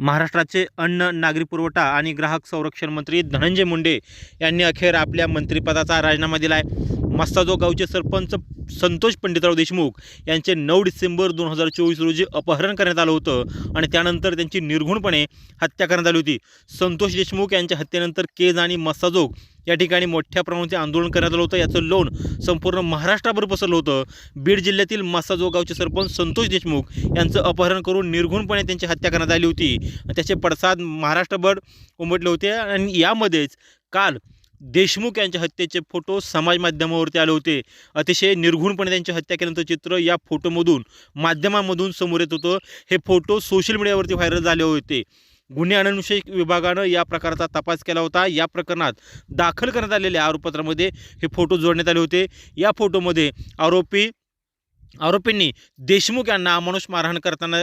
महाराष्ट्राचे अन्न नागरी पुरवठा आणि ग्राहक संरक्षण मंत्री धनंजय मुंडे यांनी अखेर आपल्या मंत्रिपदाचा राजीनामा दिला आहे मस्ताजो गावचे सरपंच संतोष पंडितराव देशमुख यांचे नऊ डिसेंबर दोन हजार चोवीस रोजी अपहरण करण्यात आलं होतं आणि त्यानंतर त्यांची निर्घुणपणे हत्या करण्यात आली होती. संतोष देशमुख यांच्या हत्येनंतर केज आणि मस्साजोग या ठिकाणी मोठ्या प्रमाणात आंदोलन करण्यात आलं होतं. याचं लोन संपूर्ण महाराष्ट्राभर पसरलं होतं. बीड जिल्ह्यातील मस्साजोग गावचे सरपंच संतोष देशमुख यांचं अपहरण करून निर्घुणपणे त्यांची हत्या करण्यात आली होती. त्याचे पडसाद महाराष्ट्रभर उमटले होते आणि यामध्येच काल देशमुख यांच्या हत्येचे फोटो समाज माध्यमावरती आले होते. अतिशय निर्घुणपणे त्यांची हत्या केल्यानंतर चित्र या फोटोमधून माध्यमांमधून समोर येत होतं. हे फोटो सोशल मीडियावरती व्हायरल झाले होते. गुन्हे अन्वेषण विभागानं या प्रकारचा तपास केला होता. या प्रकरणात दाखल करण्यात आलेल्या आरोपपत्रामध्ये हे फोटो जोडण्यात आले होते. या फोटोमध्ये आरोपी आरोपींनी देशमुख यांना अमानुष मारहाण करताना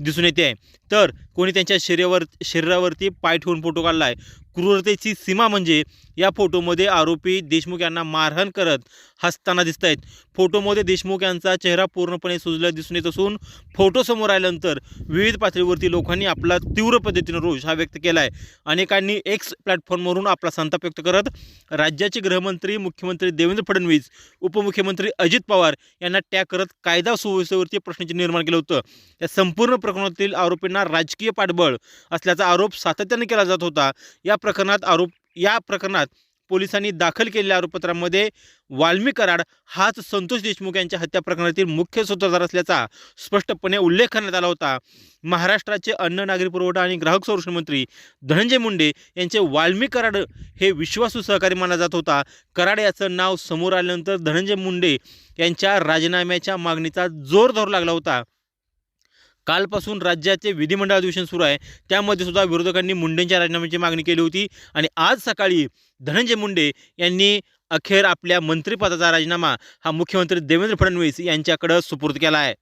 दिसून येते आहे. तर कोणी त्यांच्या शरीरावर शरीरावरती पाय ठेवून फोटो काढला आहे क्रूरतेची सीमा म्हणजे या फोटोमध्ये आरोपी देशमुख यांना मारहाण करत हसताना दिसत आहेत फोटोमध्ये देशमुख यांचा चेहरा पूर्णपणे सुजला दिसून येत असून फोटो समोर आल्यानंतर विविध पातळीवरती लोकांनी आपला तीव्र पद्धतीनं रोष हा व्यक्त केला आहे अनेकांनी एक्स प्लॅटफॉर्मवरून आपला संताप व्यक्त करत राज्याचे गृहमंत्री मुख्यमंत्री देवेंद्र फडणवीस उपमुख्यमंत्री अजित पवार यांना टॅग करत कायदा सुव्यवस्थेवरती प्रश्नचिन्ह निर्माण केलं होतं. या संपूर्ण प्रकरणातील आरोपींना राजकीय पाठबळ असल्याचा आरोप सातत्याने केला जात होता. या प्रकरणात आरोप या प्रकरणात पोलिसांनी दाखल केलेल्या आरोपपत्रामध्ये वाल्मी कराड हाच संतोष देशमुख यांच्या हत्या प्रकरणातील मुख्य सूत्रधार असल्याचा स्पष्टपणे उल्लेख करण्यात आला होता. महाराष्ट्राचे अन्न नागरी पुरवठा आणि ग्राहक संरक्षण मंत्री धनंजय मुंडे यांचे वाल्मी कराड हे विश्वासू सहकारी मानला जात होता. कराड याचं नाव समोर आल्यानंतर धनंजय मुंडे यांच्या राजीनाम्याच्या मागणीचा जोर धरू लागला होता. कालपासून राज्याचे विधिमंडळ अधिवेशन सुरू आहे. त्यामध्ये सुद्धा विरोधकांनी मुंडेंच्या राजीनाम्याची मागणी केली होती. आणि आज सकाळी धनंजय मुंडे यांनी अखेर आपल्या मंत्रिपदाचा राजीनामा हा मुख्यमंत्री देवेंद्र फडणवीस यांच्याकडं सुपूर्द केला आहे.